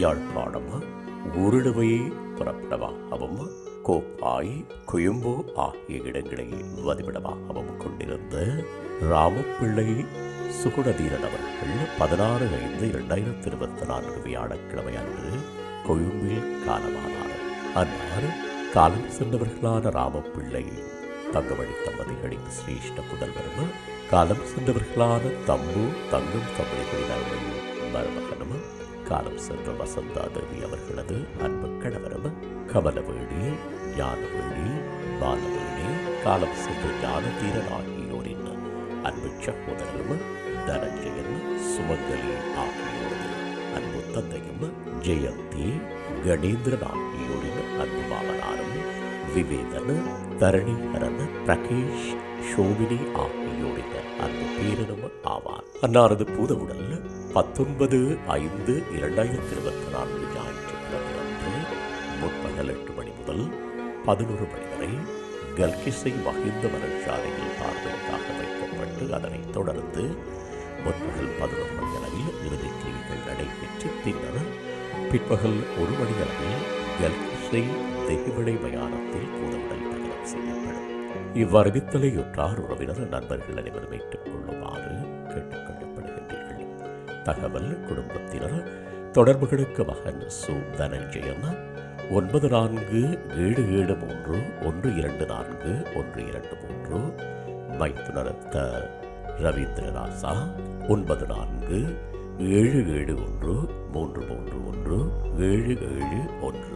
யாழ்ப்பாணம் உருளுவையை புறப்படமாகவும் கோப்பாய் குயம்பு ஆகிய இடங்களை வதிவிடமாகவும் கொண்டிருந்த ராமப்பிள்ளை சுகுணதீரன் அவர்கள் பதினாறு ஐந்து இரண்டாயிரத்தி இருபத்தி நான்கு வியாழக்கிழமை அன்று கொழும்பில் காலமானார் அன்னார் காலம் சென்றவர்களான ராமப்பிள்ளை தங்கமணி தம்பதிகளின் சிரேஷ்ட புதல்வரும் காலம் சென்றவர்களான தம்பு தங்கம் தம்பதிகளின் அருமையும் மருமகனும் காலம் சென்ற வசந்தா தேவி அவர்களது அன்பு கணவரும் கமலவேணி ஞானவேணி பாலவேணி காலம் சென்ற ஞானதீரன் ஆகியோரின் அன்பு சகோதரரும் தனஞ்சயன் சுமங்கலி ஆகியோரது அன்பு தந்தையும் ஜெயந்தி கணேந்திரன் ஆகியோரின் அன்பு மாமனாரும் விவேதன் தரணிகரன் பிரகேஷ் ஷோபினி ஆகியோரின் அன்பு பேரனும் ஆவான் அன்னாரது பூதவுடல் பத்தொன்பது ஐந்து இரண்டாயிரத்தி இருபத்தி நான்கு ஞாயிற்றுக்கிழமை அன்று முற்பகல் எட்டு மணி முதல் பதினோரு மணி வரை கல்கிசை மகிந்த வரட்சாலையில் பார்வைக்காக வைக்கப்பட்டு அதனைத் தொடர்ந்து முற்பகல் பதினொரு மணி அளவில் இறுதிக் கிரிகள் நடைபெற்று பின்னர் பிற்பகல் ஒரு மணி அளவில் கல்கிசை தெகுவிடை மயானத்தில் பூதவுடல் பயணம் செய்யப்படும். இவ்வறிவித்தலையுற்றார் உறவினர் நண்பர்கள் அனைவரும் ஏற்றுக்கொள்ளுமாறு கேட்டுக் தகவல் குடும்பத்தினர் தொடர்புகளுக்கு மகன் சு தனஞ்சயன் ஒன்பது நான்கு ஏழு ஏழு மூன்று ஒன்று இரண்டு நான்கு ஒன்று இரண்டு மூன்று. மைத்துனரத்த த ரவீந்திரராசா ஒன்பது நான்கு ஏழு ஏழு ஒன்று மூன்று மூன்று ஒன்று ஏழு ஏழு ஒன்று.